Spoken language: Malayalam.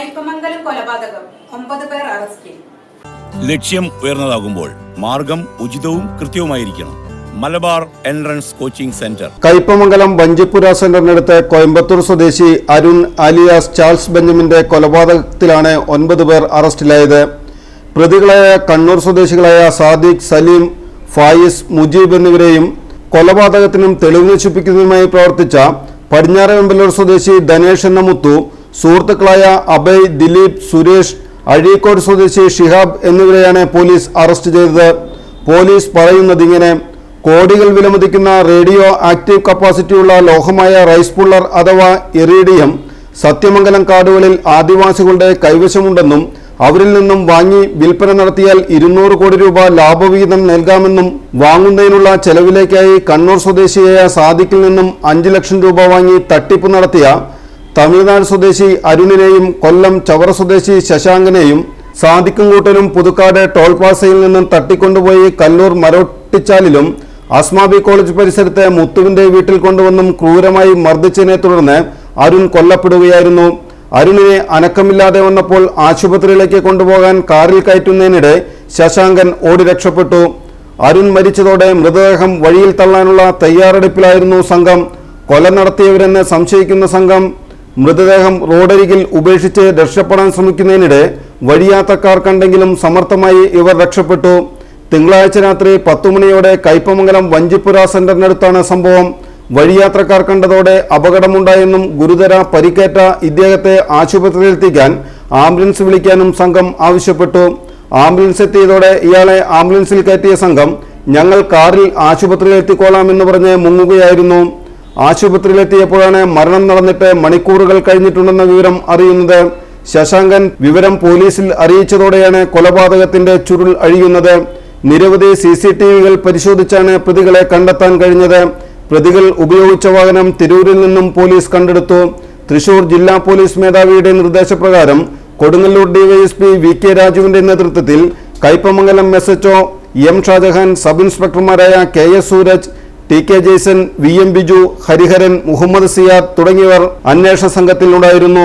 കയ്പമംഗലം കൊലപാതകം. ഒമ്പത് പേർ അറസ്റ്റിൽ ലക്ഷ്യം ഉയർന്നതാകുമ്പോൾ മാർഗം ഉചിതവും കൃത്യവുമായിരിക്കണം. Malabar entrance coaching centre. Kaipamangalam Vanchippura സെന്ററിനടുത്ത് Coimbatore സ്വദേശി അരുൺ അലിയാസ് ചാൾസ് ബെഞ്ചമിന്റെ കൊലപാതകത്തിലാണ് ഒൻപത് പേർ അറസ്റ്റിലായത്. പ്രതികളായ കണ്ണൂർ സ്വദേശികളായ സാദിഖ് സലീം ഫായിസ് മുജീബ് എന്നിവരെയും കൊലപാതകത്തിനും തെളിവ് നശിപ്പിക്കുന്നതിനുമായി പ്രവർത്തിച്ച പടിഞ്ഞാറെ വെമ്പലൂർ സ്വദേശി ധനേഷ് എന്ന മുത്തു സുഹൃത്തുക്കളായ അഭയ് ദിലീപ് സുരേഷ് അഴീക്കോട് സ്വദേശി ഷിഹാബ് എന്നിവരെയാണ് പോലീസ് അറസ്റ്റ് ചെയ്തത്. പോലീസ് പറയുന്നതിങ്ങനെ കോടികൾ വിലമതിക്കുന്ന റേഡിയോ ആക്റ്റീവ് കപ്പാസിറ്റിയുള്ള ലോഹമായ റൈസ് പുള്ളർ അഥവാ എറീഡിയം സത്യമംഗലം കാടുകളിൽ ആദിവാസികളുടെ കൈവശമുണ്ടെന്നും അവരിൽ നിന്നും വാങ്ങി വിൽപ്പന നടത്തിയാൽ ഇരുന്നൂറ് കോടി രൂപ ലാഭവിഹിതം നൽകാമെന്നും വാങ്ങുന്നതിനുള്ള ചെലവിലേക്കായി കണ്ണൂർ സ്വദേശിയായ സാദിക്കിൽ നിന്നും അഞ്ച് ലക്ഷം രൂപ വാങ്ങി തട്ടിപ്പ് നടത്തിയ തമിഴ്നാട് സ്വദേശി അരുണിനെയും കൊല്ലം ചവറ സ്വദേശി ശശാങ്കനെയും സാധിക്കും കൂട്ടലും പുതുക്കാട് ടോൾ പ്ലാസയിൽ നിന്നും തട്ടിക്കൊണ്ടുപോയി കല്ലൂർ മരോട്ടിച്ചാലിലും അസ്മാബി കോളേജ് പരിസരത്തെ മുത്തുവിന്റെ വീട്ടിൽ കൊണ്ടുവന്നും ക്രൂരമായി മർദ്ദിച്ചതിനെ തുടർന്ന് അരുൺ കൊല്ലപ്പെടുകയായിരുന്നു. അരുണിനെ അനക്കമില്ലാതെ വന്നപ്പോൾ ആശുപത്രിയിലേക്ക് കൊണ്ടുപോകാൻ കാറിൽ കയറ്റുന്നതിനിടെ ശശാങ്കൻ ഓടി രക്ഷപ്പെട്ടു. അരുൺ മരിച്ചതോടെ മൃതദേഹം വഴിയിൽ തള്ളാനുള്ള തയ്യാറെടുപ്പിലായിരുന്നു സംഘം. കൊല നടത്തിയവരെന്ന് സംശയിക്കുന്ന സംഘം മൃതദേഹം റോഡരികിൽ ഉപേക്ഷിച്ച് രക്ഷപ്പെടാൻ ശ്രമിക്കുന്നതിനിടെ വഴിയാത്രക്കാർ കണ്ടെങ്കിലും സമർത്ഥമായി ഇവർ രക്ഷപ്പെട്ടു. തിങ്കളാഴ്ച രാത്രി പത്തുമണിയോടെ കയ്പമംഗലം വഞ്ചിപ്പുര സെന്ററിനടുത്താണ് സംഭവം. വഴിയാത്രക്കാർ കണ്ടതോടെ അപകടമുണ്ടായെന്നും ഗുരുതര പരിക്കേറ്റ ഇദ്ദേഹത്തെ ആശുപത്രിയിലെത്തിക്കാൻ ആംബുലൻസ് വിളിക്കാനും സംഘം ആവശ്യപ്പെട്ടു. ആംബുലൻസ് എത്തിയതോടെ ഇയാളെ ആംബുലൻസിൽ കയറ്റിയ സംഘം ഞങ്ങൾ കാറിൽ ആശുപത്രിയിൽ എത്തിക്കോളാമെന്ന് പറഞ്ഞ് മുങ്ങുകയായിരുന്നു. ആശുപത്രിയിലെത്തിയപ്പോഴാണ് മരണം നടന്നിട്ട് മണിക്കൂറുകൾ കഴിഞ്ഞിട്ടുണ്ടെന്ന വിവരം അറിയുന്നത്. ശശാങ്കൻ വിവരം പോലീസിൽ അറിയിച്ചതോടെയാണ് കൊലപാതകത്തിന്റെ ചുരുൾ അഴിയുന്നത്. നിരവധി സി സി ടി വികൾ പരിശോധിച്ചാണ് പ്രതികളെ കണ്ടെത്താൻ കഴിഞ്ഞത്. പ്രതികൾ ഉപയോഗിച്ച വാഹനം തിരൂരിൽ നിന്നും പോലീസ് കണ്ടെടുത്തു. തൃശൂർ ജില്ലാ പോലീസ് മേധാവിയുടെ നിർദ്ദേശപ്രകാരം കൊടുങ്ങല്ലൂർ ഡിവൈഎസ്പി വി കെ രാജുവിന്റെ നേതൃത്വത്തിൽ Kaipamangalam S H O M Shajahan sub ഇൻസ്പെക്ടർമാരായ K S Sooraj T K Jaison V M Biju Hariharan Muhammad Siyad തുടങ്ങിയവർ അന്വേഷണ സംഘത്തിലുണ്ടായിരുന്നു.